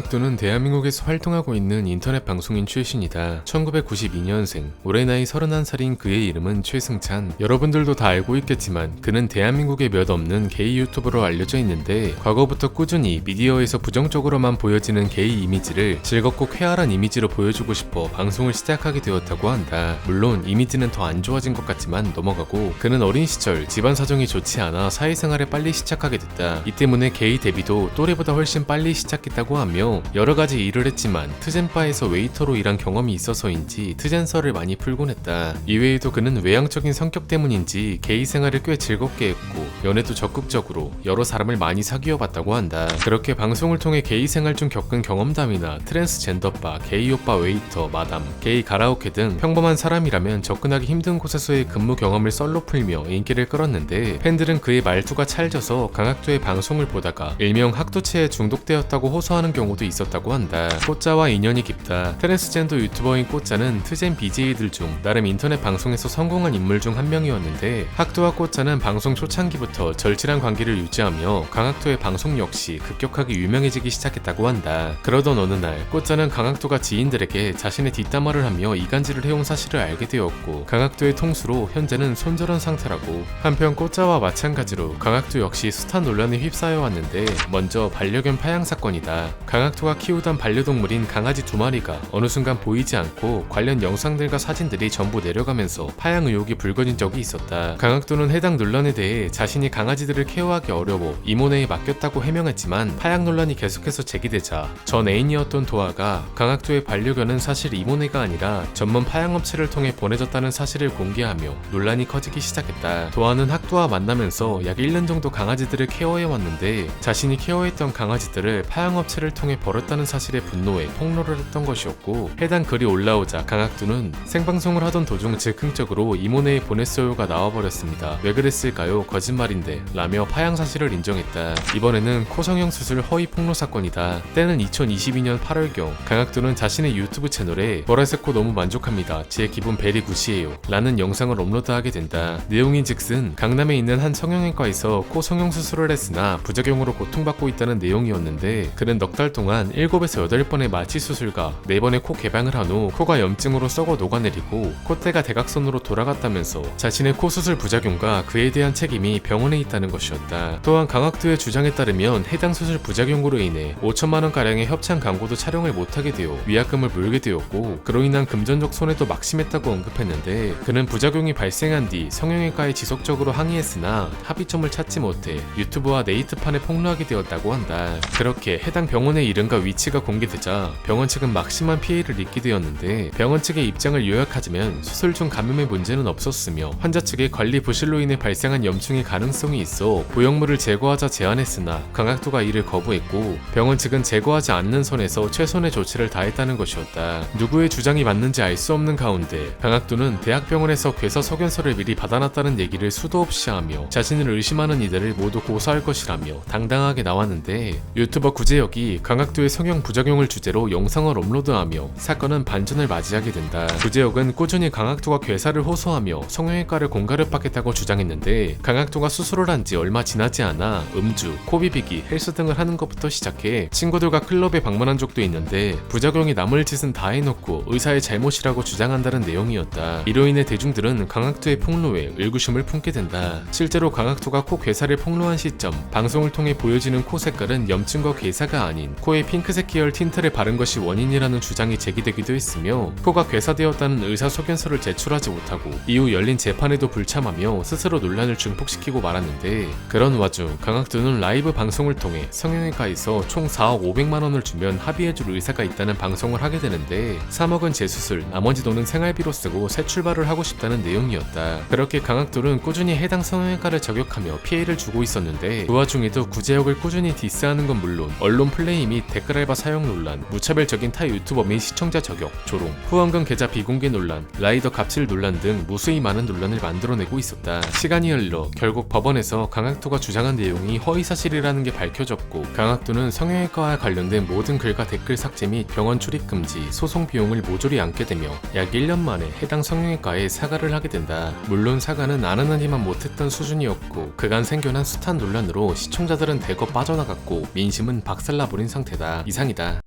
강학도는 대한민국에서 활동하고 있는 인터넷 방송인 출신이다. 1992년생, 올해 나이 31살인 그의 이름은 최승찬. 여러분들도 다 알고 있겠지만 그는 대한민국에 몇 없는 게이 유튜버로 알려져 있는데 과거부터 꾸준히 미디어에서 부정적으로만 보여지는 게이 이미지를 즐겁고 쾌활한 이미지로 보여주고 싶어 방송을 시작하게 되었다고 한다. 물론 이미지는 더 안 좋아진 것 같지만 넘어가고 그는 어린 시절 집안 사정이 좋지 않아 사회생활에 빨리 시작하게 됐다. 이 때문에 게이 데뷔도 또래보다 훨씬 빨리 시작했다고 하며 여러 가지 일을 했지만 트젠바에서 웨이터로 일한 경험이 있어서인지 트젠서를 많이 풀곤 했다. 이외에도 그는 외향적인 성격 때문인지 게이 생활을 꽤 즐겁게 했고 연애도 적극적으로 여러 사람을 많이 사귀어 봤다고 한다. 그렇게 방송을 통해 게이 생활 중 겪은 경험담이나 트랜스젠더바, 게이 오빠 웨이터, 마담, 게이 가라오케 등 평범한 사람이라면 접근하기 힘든 곳에서의 근무 경험을 썰로 풀며 인기를 끌었는데 팬들은 그의 말투가 찰져서 강학도의 방송을 보다가 일명 학도체에 중독되었다고 호소하는 경우 도 있었다고 한다. 꽃자와 인연이 깊다. 트랜스젠더 유튜버인 꽃자는 트젠 BJ들 중 나름 인터넷 방송에서 성공한 인물 중 한 명이었는데 학도와 꽃자는 방송 초창기부터 절친한 관계를 유지하며 강학도의 방송 역시 급격하게 유명해지기 시작했다고 한다. 그러던 어느 날 꽃자는 강학도가 지인들에게 자신의 뒷담화를 하며 이간질을 해온 사실을 알게 되었고 강학도의 통수로 현재는 손절한 상태라고 한편 꽃자와 마찬가지로 강학도 역시 숱한 논란에 휩싸여 왔는데 먼저 반려견 파양 사건이다. 강 학도가 키우던 반려동물인 강아지 두 마리가 어느 순간 보이지 않고 관련 영상들과 사진들이 전부 내려가면서 파양 의혹이 불거진 적이 있었다. 강학도는 해당 논란에 대해 자신이 강아지들을 케어하기 어려워 이모네에 맡겼다고 해명했지만 파양 논란이 계속해서 제기되자 전 애인이었던 도아가 강학도의 반려견은 사실 이모네가 아니라 전문 파양업체를 통해 보내졌다는 사실을 공개하며 논란이 커지기 시작했다. 도아는 학도와 만나면서 약 1년 정도 강아지들을 케어해 왔는데 자신이 케어했던 강아지들을 파양업체를 통해 버렸다는 사실에 분노해 폭로를 했던 것이었고 해당 글이 올라오자 강학두는 생방송을 하던 도중 즉흥적으로 이모네에 보냈어요가 나와버렸습니다. 왜 그랬을까요? 거짓말인데 라며 파양 사실을 인정했다. 이번에는 코성형 수술 허위 폭로 사건이다. 때는 2022년 8월경 강학두는 자신의 유튜브 채널에 보라색코 너무 만족합니다. 제 기분 베리 굿이에요. 라는 영상을 업로드하게 된다. 내용인 즉슨 강남에 있는 한 성형외과에서 코 성형 수술을 했으나 부작용으로 고통받고 있다는 내용이었는데 그는 넉 달 동안 7에서 8번의 마취 수술과 4번의 코 개방을 한 후 코가 염증으로 썩어 녹아내리고 콧대가 대각선으로 돌아갔다면서 자신의 코 수술 부작용과 그에 대한 책임이 병원에 있다는 것이었다. 또한 강학두의 주장에 따르면 해당 수술 부작용으로 인해 5천만 원 가량의 협찬 광고도 촬영을 못하게 되어 위약금을 물게 되었고 그로 인한 금전적 손해도 막심했다고 언급했는데 그는 부작용이 발생한 뒤 성형외과에 지속적으로 항의했으나 합의점을 찾지 못해 유튜브와 네이트판에 폭로하게 되었다고 한다. 그렇게 해당 병원의 이름과 위치가 공개되자 병원 측은 막심한 피해를 입게 되었는데 병원 측의 입장을 요약하자면 수술 중 감염의 문제는 없었으며 환자 측의 관리 부실로 인해 발생한 염증의 가능성이 있어 보형물을 제거하자 제안했으나 강학도가 이를 거부했고 병원 측은 제거하지 않는 선에서 최선의 조치를 다했다는 것이었다. 누구의 주장이 맞는지 알 수 없는 가운데 강학도는 대학병원에서 괴사 소견서를 미리 받아놨다는 얘기를 수도 없이 하며 자신을 의심하는 이들을 모두 고소할 것이라며 당당하게 나왔는데 유튜버 구제혁이 강 학도의 성형 부작용을 주제로 영상을 업로드하며 사건은 반전을 맞이하게 된다. 구제혁은 꾸준히 강학도가 괴사를 호소하며 성형외과를 공가를 받겠다고 주장했는데 강학도가 수술을 한 지 얼마 지나지 않아 음주, 코비비기, 헬스 등을 하는 것부터 시작해 친구들과 클럽에 방문한 적도 있는데 부작용이 남을 짓은 다 해놓고 의사의 잘못이라고 주장한다는 내용이었다. 이로 인해 대중들은 강학도의 폭로에 의구심을 품게 된다. 실제로 강학도가 코 괴사를 폭로한 시점 방송을 통해 보여지는 코 색깔은 염증과 괴사가 아닌 코에 핑크색 계열 틴트를 바른 것이 원인이라는 주장이 제기되기도 했으며 코가 괴사되었다는 의사 소견서를 제출하지 못하고 이후 열린 재판에도 불참하며 스스로 논란을 증폭시키고 말았는데 그런 와중 강학두는 라이브 방송을 통해 성형외과에서 총 4억 500만 원을 주면 합의해줄 의사가 있다는 방송을 하게 되는데 3억은 재수술, 나머지 돈은 생활비로 쓰고 새 출발을 하고 싶다는 내용이었다. 그렇게 강학도는 꾸준히 해당 성형외과를 저격하며 피해를 주고 있었는데 그 와중에도 구제역을 꾸준히 디스하는 건 물론 언론 플레이 및 댓글 알바 사용 논란, 무차별적인 타 유튜버 및 시청자 저격, 조롱, 후원금 계좌 비공개 논란, 라이더 갑질 논란 등 무수히 많은 논란을 만들어내고 있었다. 시간이 흘러 결국 법원에서 강학도가 주장한 내용이 허위사실이라는 게 밝혀졌고 강학도는 성형외과와 관련된 모든 글과 댓글 삭제 및 병원 출입 금지, 소송 비용을 모조리 안게 되며 약 1년 만에 해당 성형외과에 사과를 하게 된다. 물론 사과는 아는 하지만 못했던 수준이었고 그간 생겨난 숱한 논란으로 시청자들은 대거 빠져나갔고 민심은 박살나버린 상태다. 이상이다.